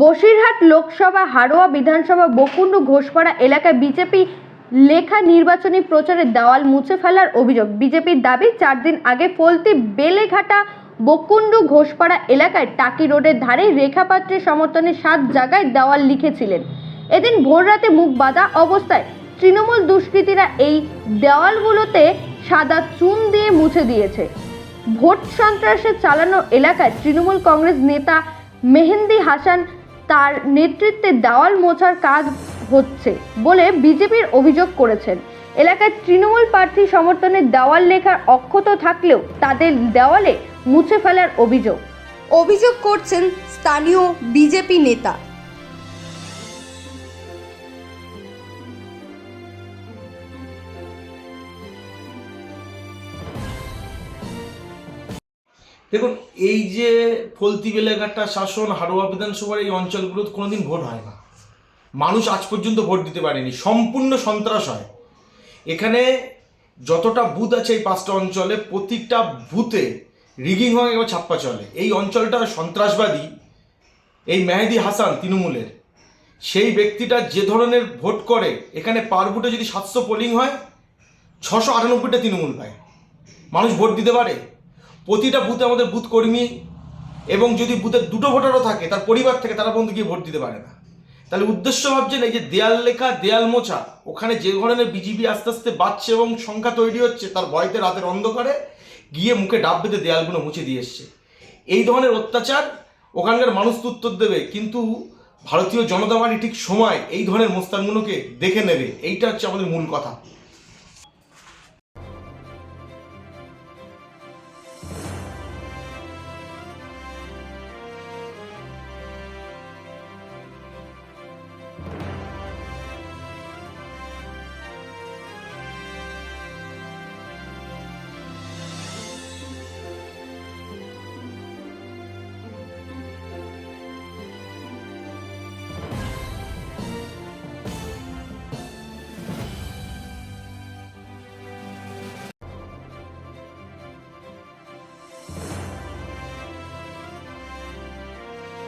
বসিরহাট লোকসভা, হাড়োয়া বিধানসভা, বকুণ্ডু, ঘোষপাড়া এলাকায় বিজেপি লেখা নির্বাচনী প্রচারে দেওয়াল মুছে ফেলার অভিযোগ। বিজেপির দাবি, চার দিন আগে ফলতি বেলেঘাটা, বকুণ্ডু, ঘোষপাড়া এলাকায় টাকি রোডের ধারে রেখা পাত্রের সমর্থনে সাত জায়গায় দেওয়াল লিখেছিলেন। এদিন ভোররাতে মুখ বাঁধা অবস্থায় তৃণমূল দুষ্কৃতীরা এই দেওয়ালগুলোতে সাদা চুন দিয়ে মুছে দিয়েছে। ভোট সন্ত্রাসে চালানো এলাকায় তৃণমূল কংগ্রেস নেতা মেহেন্দি হাসান তার নেতৃত্বে দেওয়াল মোছার কাজ হচ্ছে বলে বিজেপির অভিযোগ করেছেন। এলাকায় তৃণমূল প্রার্থী সমর্থনে দেওয়াল লেখার অক্ষত থাকলেও তাদের দেওয়ালে মুছে ফেলার অভিযোগ। অভিযোগ করছেন স্থানীয় বিজেপি নেতা। দেখুন, এই যে ফলতি বেলেঘাটা শাসন, হাড়োয়া বিধানসভার এই অঞ্চলগুলোতে কোনোদিন ভোট হয় না। মানুষ আজ পর্যন্ত ভোট দিতে পারেনি, সম্পূর্ণ সন্ত্রাস হয়। এখানে যতটা বুথ আছে এই পাঁচটা অঞ্চলে, প্রতিটা বুথে রিগিং হয় এবং ছাপ্পা চলে। এই অঞ্চলটা সন্ত্রাসবাদী, এই মেহেদি হাসান তৃণমূলের, সেই ব্যক্তিটা যে ধরনের ভোট করে, এখানে পার বুথে যদি সাতশো পোলিং হয়, ছশো আটানব্বইটা তৃণমূল পায়। মানুষ ভোট দিতে পারে? প্রতিটা বুথে আমাদের বুথ কর্মী এবং যদি বুথে দুটো ভোটারও থাকে, তার পরিবার থেকে তারা পর্যন্ত গিয়ে ভোট দিতে পারে না। তাহলে উদ্দেশ্য ভাবছেন এই যে দেয়াল লেখা, দেয়াল মোছা, ওখানে যে ধরনের বিজিবি আস্তে আস্তে বাড়ছে এবং সংখ্যা তৈরি হচ্ছে, তার ভয়তে রাতের অন্ধকারে গিয়ে মুখে ডাব বেঁধে দেয়ালগুলো মুছে দিয়ে এসছে। এই ধরনের অত্যাচার ওখানকার মানুষ তো উত্তর দেবে, কিন্তু ভারতীয় জনতা পার্টি ঠিক সময় এই ধরনের মোস্তানগুলোকে দেখে নেবে। এইটা হচ্ছে আমাদের মূল কথা।